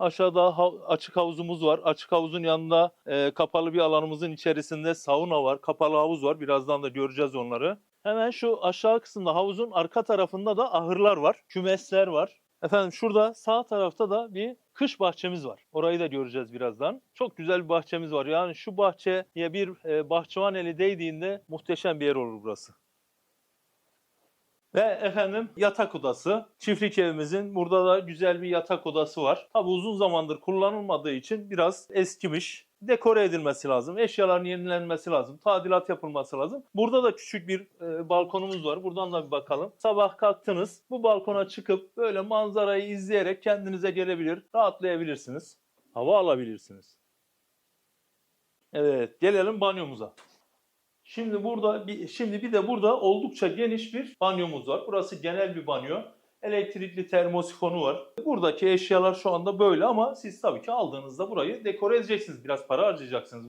Aşağıda ha- açık havuzumuz var. Açık havuzun yanında e, kapalı bir alanımızın içerisinde sauna var, kapalı havuz var. Birazdan da göreceğiz onları. Hemen şu aşağı kısımda havuzun arka tarafında da ahırlar var, kümesler var. Efendim şurada sağ tarafta da bir kış bahçemiz var. Orayı da göreceğiz birazdan. Çok güzel bir bahçemiz var. Yani şu bahçeye bir e, bahçıvan eli değdiğinde muhteşem bir yer olur burası. Ve efendim yatak odası. Çiftlik evimizin burada da güzel bir yatak odası var. Tabi uzun zamandır kullanılmadığı için biraz eskimiş. Dekore edilmesi lazım. Eşyaların yenilenmesi lazım. Tadilat yapılması lazım. Burada da küçük bir e, balkonumuz var. Buradan da bir bakalım. Sabah kalktınız. Bu balkona çıkıp böyle manzarayı izleyerek kendinize gelebilir, rahatlayabilirsiniz. Hava alabilirsiniz. Evet, gelelim banyomuza. Şimdi burada şimdi bir de burada oldukça geniş bir banyomuz var. Burası genel bir banyo. Elektrikli termosifonu var. Buradaki eşyalar şu anda böyle ama siz tabii ki aldığınızda burayı dekore edeceksiniz. Biraz para harcayacaksınız.